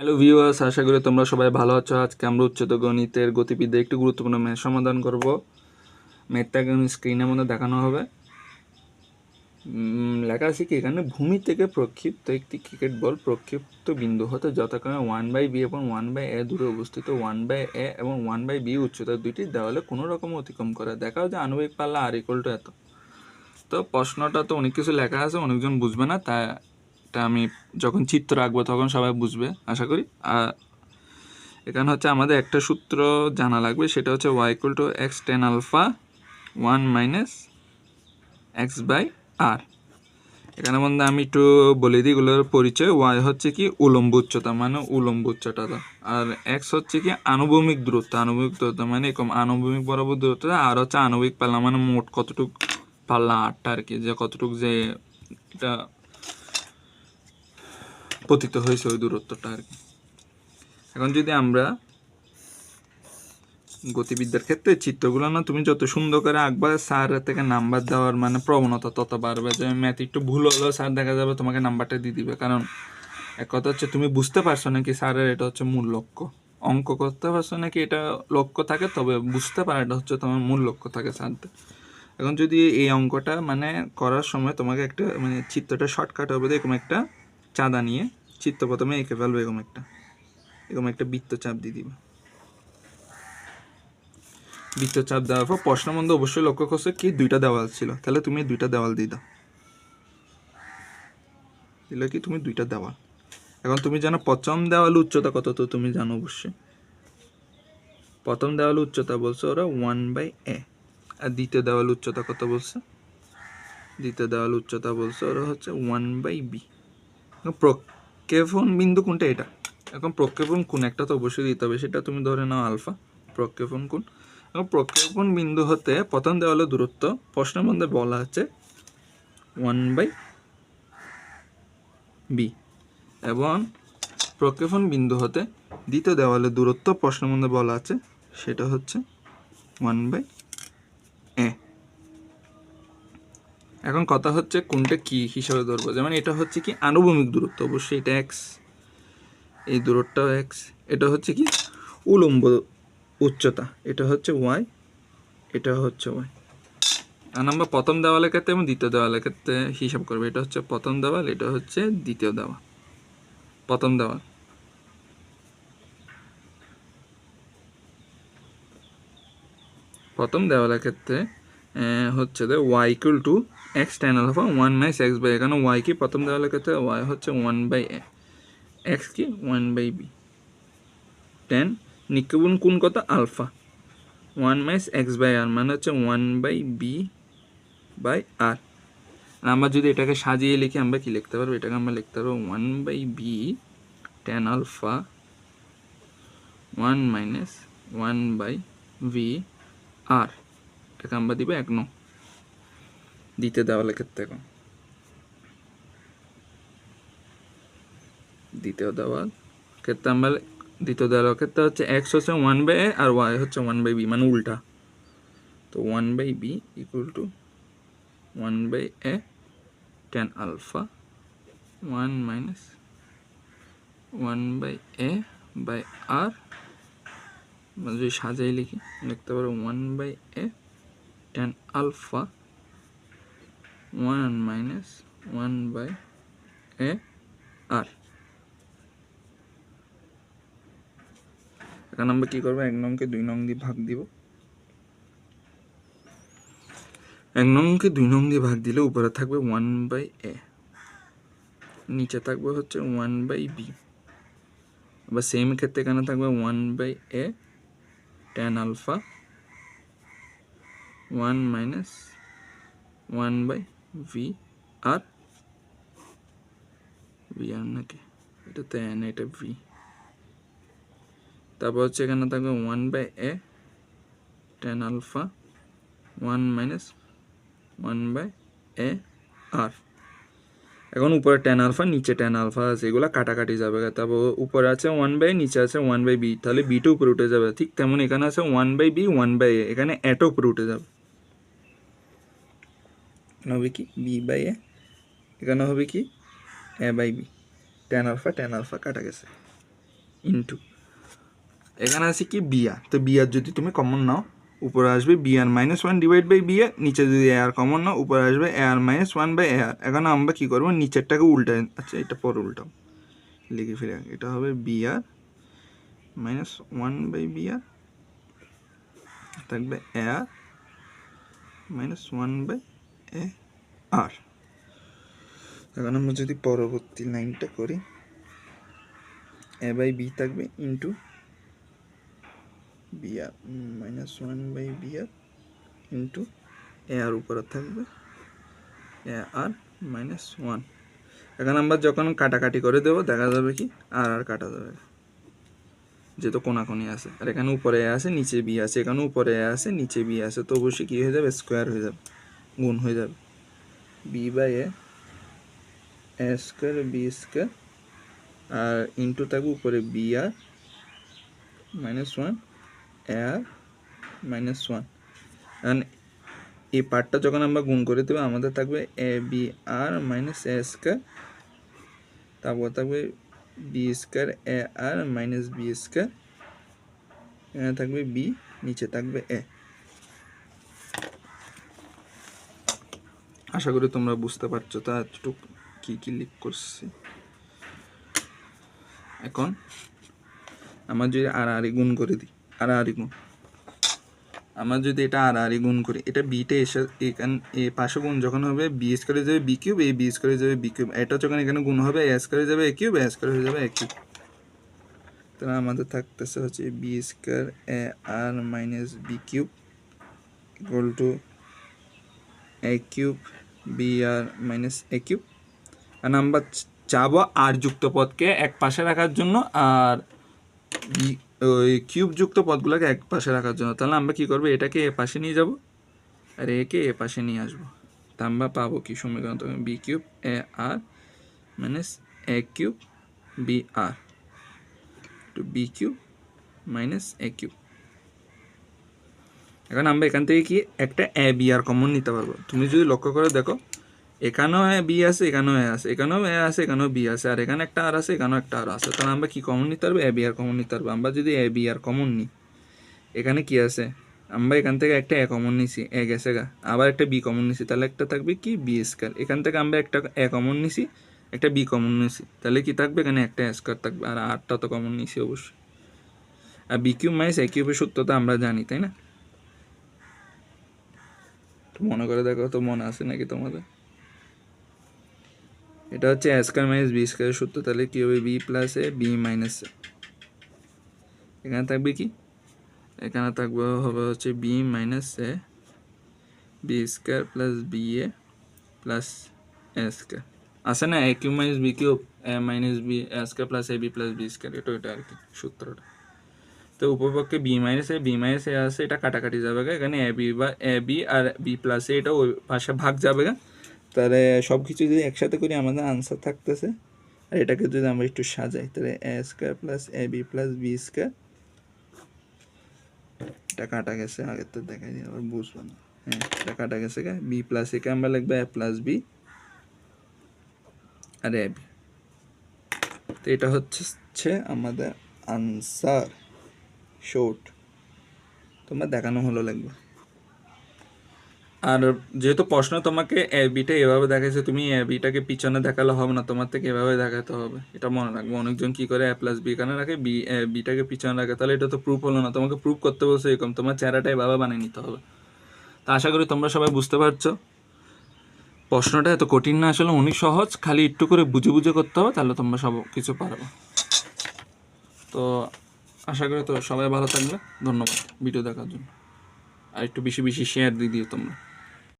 Hello viewers আশা করি তোমরা সবাই ভালো আছো। আজকে আমরা উচ্চতর গণিতের গতিবিদ্যা একটি গুরুত্বপূর্ণ ম্যাথ সমাধান করব। ম্যাথটাকে স্ক্রিনের মধ্যে দেখানো হবে। লেখা আছে কি, এখানে ভূমি থেকে প্রক্ষিপ্ত একটি ক্রিকেট বল প্রক্ষিপ্ত বিন্দু হতে যথাক্রমে ওয়ান বাই বি এবং ওয়ান বাই এ দূরে অবস্থিত। ওয়ান বাই এ এবং ওয়ান বাই বি উচ্চতার দুইটি দেওয়ালে কোনো রকম অতিক্রম করে। দেখাও যে আণবিক পাল্লা আর ইকুয়াল টু এত। তো প্রশ্নটা তো অনেক কিছু লেখা আছে, অনেকজন বুঝবে না, তা এটা আমি যখন চিত্র আঁকবো তখন সবাই বুঝবে, আশা করি। আর এখানে হচ্ছে আমাদের একটা সূত্র জানা লাগবে, সেটা হচ্ছে Y equal to X tan alpha one minus X by R এখানে মধ্যে আমি একটু বলে দিই, এগুলোর পরিচয়। ওয়াই হচ্ছে কি উলম্ব উচ্চতা মানে উলম্ব উচ্চতা আর এক্স হচ্ছে কি আনুভূমিক দূরত্ব আনুভূমিক দূরত্ব মানে এরকম আনুভূমিক বরাবর দূরত্ব। আর হচ্ছে আণবিক পাল্লা মানে মোট কতটুক পাল্লা, আটটা আর কি, যে কতটুক যে এটা পতিত হয়েছে ওই দূরত্বটা আর কি। এখন যদি আমরা গতিবিদ্যার ক্ষেত্রে চিত্রগুলো না তুমি যত সুন্দর করে আঁকবা স্যার থেকে নাম্বার দেওয়ার মানে প্রবণতা তত বাড়বে। যে ম্যাথ একটু ভুল হলো স্যার দেখা যাবে তোমাকে নাম্বারটা দিয়ে দিবে। কারণ এক কথা হচ্ছে তুমি বুঝতে পারছ নাকি স্যারের এটা হচ্ছে মূল লক্ষ্য। অঙ্ক করতে পারছ নাকি এটা লক্ষ্য থাকে? তবে বুঝতে পারা এটা হচ্ছে তোমার মূল লক্ষ্য থাকে স্যারদের। এখন যদি এই অঙ্কটা মানে করার সময় তোমাকে একটা মানে চিত্রটা শর্টকাট হবে, এরকম একটা চাঁদা নিয়ে চিত্র প্রথমে এঁকে ফেলবে এরকম একটা। এরকম একটা বৃত্ত চাপ দিয়ে দিবে। বৃত্ত চাপ দেওয়ার পর প্রশ্নের মধ্যে অবশ্যই লক্ষ্য করছে কি দুইটা দেওয়াল ছিল। তাহলে তুমি দুইটা দেওয়াল দিয়ে দাও। দিলে কি তুমি দুইটা দেওয়াল। এখন তুমি জানো প্রথম দেওয়াল উচ্চতা কত, তো তুমি জানো অবশ্যই। প্রথম দেওয়াল উচ্চতা বলছে ওরা ওয়ান বাই এ আর দ্বিতীয় দেওয়াল উচ্চতা কত বলছে? দ্বিতীয় দেওয়াল উচ্চতা বলছে ওরা হচ্ছে ওয়ান বাই বি প্রক্ষেপণ বিন্দু কোনটা এটা? এখন প্রক্ষেপণ কোন? একটা তো অবশ্যই দিতে হবে, সেটা তুমি ধরে নাও আলফা। প্রক্ষেপণ কোন? এবং প্রক্ষেপণ বিন্দু হতে প্রথম দেওয়ালের দূরত্ব প্রশ্নের মধ্যে বলা আছে ওয়ান বাই বি এবং প্রক্ষেপণ বিন্দু হতে দ্বিতীয় দেওয়ালের দূরত্ব প্রশ্নের মধ্যে বলা আছে, সেটা হচ্ছে ওয়ান বাই এখন কথা হচ্ছে কোনটা কি হিসাবে ধরবো? যেমন এটা হচ্ছে কি আনুভূমিক দূরত্ব, অবশ্যই এটা এক্স এই দূরত্বটাও এক্স এটা হচ্ছে কি উলম্ব উচ্চতা, এটা হচ্ছে ওয়াই এটা হচ্ছে ওয়াই আর আমরা প্রথম দেওয়ালের ক্ষেত্রে এবং দ্বিতীয় দেওয়ালের ক্ষেত্রে হিসাব করব। এটা হচ্ছে প্রথম দেওয়াল, এটা হচ্ছে দ্বিতীয় দেওয়াল। প্রথম দেওয়াল। প্রথম দেওয়ালের ক্ষেত্রে হচ্ছে যে Y equal to X tan alpha one minus X by এখানে ওয়াই কি প্রথম দেওয়ালের ক্ষেত্রে ওয়াই হচ্ছে ওয়ান বাই এ এক্স কি? ওয়ান বাই বি টেন নিক্ষেপণ কোন কত? Alpha one minus X by R মানে হচ্ছে one by B by R আমরা যদি এটাকে সাজিয়ে লিখি, আমরা কি লিখতে পারব? এটাকে আমরা লিখতে পারব one by B tan alpha one minus one by B R এটাকে আমরা দিব, এক নং। দিতে দেওয়ালের ক্ষেত্রে এখন। দ্বিতীয় দেওয়াল ক্ষেত্রে আমরা, দ্বিতীয় দেওয়ালের ক্ষেত্রে হচ্ছে এক্স হচ্ছে ওয়ান বাই এ আর ওয়াই হচ্ছে ওয়ান বাই বি মানে উল্টা। তো one by B equal to one by A tan alpha one minus one by A by R যদি সাজাই লিখি, লিখতে পারো one by A tan alpha one minus one by A R এখানে আমরা কী করব? এক নংকে দুই নং দিয়ে ভাগ দিব। এক নংকে দুই নং দিয়ে ভাগ দিলে উপরে থাকবে ওয়ান বাই এ নিচে থাকবে হচ্ছে ওয়ান বাই বি আবার সেম ক্ষেত্রে এখানে থাকবে one by A tan alpha one minus one by B R B R নাকি এটা তো এটা ভি তারপর হচ্ছে এখানে থাকবে one by A tan alpha one minus one by A R এখন উপরে টেন আলফা নিচে টেন আলফা আছে, এগুলো কাটাকাটি যাবে। তারপর উপরে আছে ওয়ান বাই নিচে আছে ওয়ান বাই বি তাহলে বিটা উপরে উঠে যাবে। ঠিক তেমন এখানে আছে one by B one by A এখানে এটা উপরে উঠে যাবে। এখানে হবে কি? B by A. এখানে হবে কি? A by B. Tan alpha tan alpha কাটা গেছে। ইন্টু। এখানে আছে কি? বিআর তো বিআর যদি তুমি কমন নাও, উপরে আসবে BR minus one divide by BR নিচে যদি এ আর কমন নাও, উপরে আসবে A R minus one by A R. এখন আমরা কী করব? নিচেরটাকে উল্টাই আচ্ছা এটা পরে উল্টাও। লিখে ফিরে এটা হবে BR minus one by BR থাকবে A R minus one by A R. এখন আমরা যদি পরবর্তী লাইনটা করি এ বাই বি থাকবে into B R minus one by B R into A R উপরে থাকবে এ আর মাইনাস ওয়ান এখন আমরা যখন কাটাকাটি করে দেবো, দেখা যাবে কি আর আর কাটা যাবে যেহেতু কোনাকুনি আছে। আর এখানে উপরে আছে, নিচে বি আছে। এখানে উপরে আছে, নিচে বি আছে। তো অবশ্যই কী হয়ে যাবে? স্কোয়ার হয়ে যাবে। গুণ হয়ে যাবে। B by A square B square R into থাকবে উপরে B R minus one A R minus one and এই পার্টটা যখন আমরা গুণ করে দেবো, আমাদের থাকবে A B R minus A square তারপর থাকবে B square A R minus B square এখানে থাকবে বি নিচে থাকবে এ আশা করি তোমরা বুঝতে পারছ তা একটু কী কী লিক করছি। এখন আমার যদি আর আর গুণ করে দিই আর আর গুণ। আমার যদি এটা আর আর গুণ করি, এটা বিটা এসে এখান, এ পাশে গুণ যখন হবে বি স্কোয়ারে যাবে বি কিউব এই বি স্কোয়ারে যাবে বি কিউব এটা যখন এখানে গুণ হবে এ স্কোয়ারে যাবে এ কিউব এ স্কোয়ারে হয়ে যাবে এ কিউব তাহলে আমাদের থাকতেছে হচ্ছে B square A R minus B cube equal to A cube B R minus A cube আর আমরা চাবো আর যুক্ত পদকে এক পাশে রাখার জন্য আর ওই কিউব যুক্ত পদগুলোকে এক পাশে রাখার জন্য। তাহলে আমরা কী করব? এটাকে এ পাশে নিয়ে যাব আর একে এ পাশে নিয়ে আসব। তা আমরা পাবো কি? সমীকরণ তখন B cube A R minus A cube B R to B cube minus A cube এখন আমরা এখান থেকে কি একটা এ বি আর কমন নিতে পারব। তুমি যদি লক্ষ্য করে দেখো, এখানেও এ বি আছে, এখানেও এ আছে, এখানেও এ আছে, এখানেও বি আছে, আর এখানে একটা আর আছে, এখানেও একটা আর আছে। তাহলে আমরা কি কমন নিতে পারব? এ বি আর কমন নিতে পারব। আমরা যদি এ বি আর কমন নিই, এখানে কি আছে? আমরা এখান থেকে একটা এ কমন নিছি, এ গেছে গা। আবার একটা বি কমন নিছি, তাহলে একটা থাকবে কি? বি স্কোয়ার এখান থেকে আমরা একটা এ কমন নিছি, একটা বি কমন নিছি। তাহলে কি থাকবে? এখানে একটা স্কোয়ার থাকবে, আর আটটা তো কমন নিছি অবশ্যই। আর বি কিউব মাইনাস এ কিউবের সূত্রটা আমরা জানি, তাই না? একটু মনে করে দেখো তো মনে আছে নাকি তোমাদের? এটা হচ্ছে স্কোয়ার মাইনাস বি স্কোয়ার সূত্র, তাহলে কী হবে? B plus A B minus A এখানে থাকবে কি? এখানে থাকবে হবে হচ্ছে B minus A B square plus B A plus A square আছে না? A cube minus B cube A minus B A square plus A B plus B square এটা এটা আর কি, সূত্রটা। তো উপপক্ষে B minus A B minus A আছে, এটা কাটাকাটি যাবে গা। এখানে এ বি বা A B R B plus এ এটা ওই পাশে ভাগ যাবে গা। তাহলে সব কিছু যদি একসাথে করি আমাদের আনসার থাকতেছে। আর এটাকে যদি আমরা একটু সাজাই, তাহলে A square plus A B plus B square এটা কাটা গেছে, আগের তো দেখাই দিই আবার বুঝব না। হ্যাঁ এটা কাটা গেছে গা। বি প্লাস একে আমরা লিখব এ প্লাস বি আর এ বি তো এটা হচ্ছে আমাদের আনসার শর্ট তোমার দেখানো হলো লাগবে। আর যেহেতু প্রশ্ন তোমাকে এ বিটা এভাবে দেখাইছে, তুমি এ বিটাকে পিছনে দেখালে হবে না, তোমার থেকে এভাবে দেখাতে হবে। এটা মনে রাখবে। অনেকজন কি করে এ প্লাস বি এখানে রাখে বি বিটাকে পিছনে রাখে। তাহলে এটা তো প্রুফ হলো না। তোমাকে প্রুফ করতে বলছে এরকম। তোমার চেহারাটা এভাবে বানিয়ে নিতে হবে। তা আশা করি তোমরা সবাই বুঝতে পারছ। প্রশ্নটা এত কঠিন না, আসলে অনেক সহজ। খালি একটু করে বুঝে বুঝে করতে হবে, তাহলে তোমরা সব কিছু পারবে। তো আশা করি তো সবাই ভালো থাকবে। ধন্যবাদ ভিডিও দেখার জন্য। আর একটু বেশি বেশি শেয়ার দিয়ে দিও তোমরা।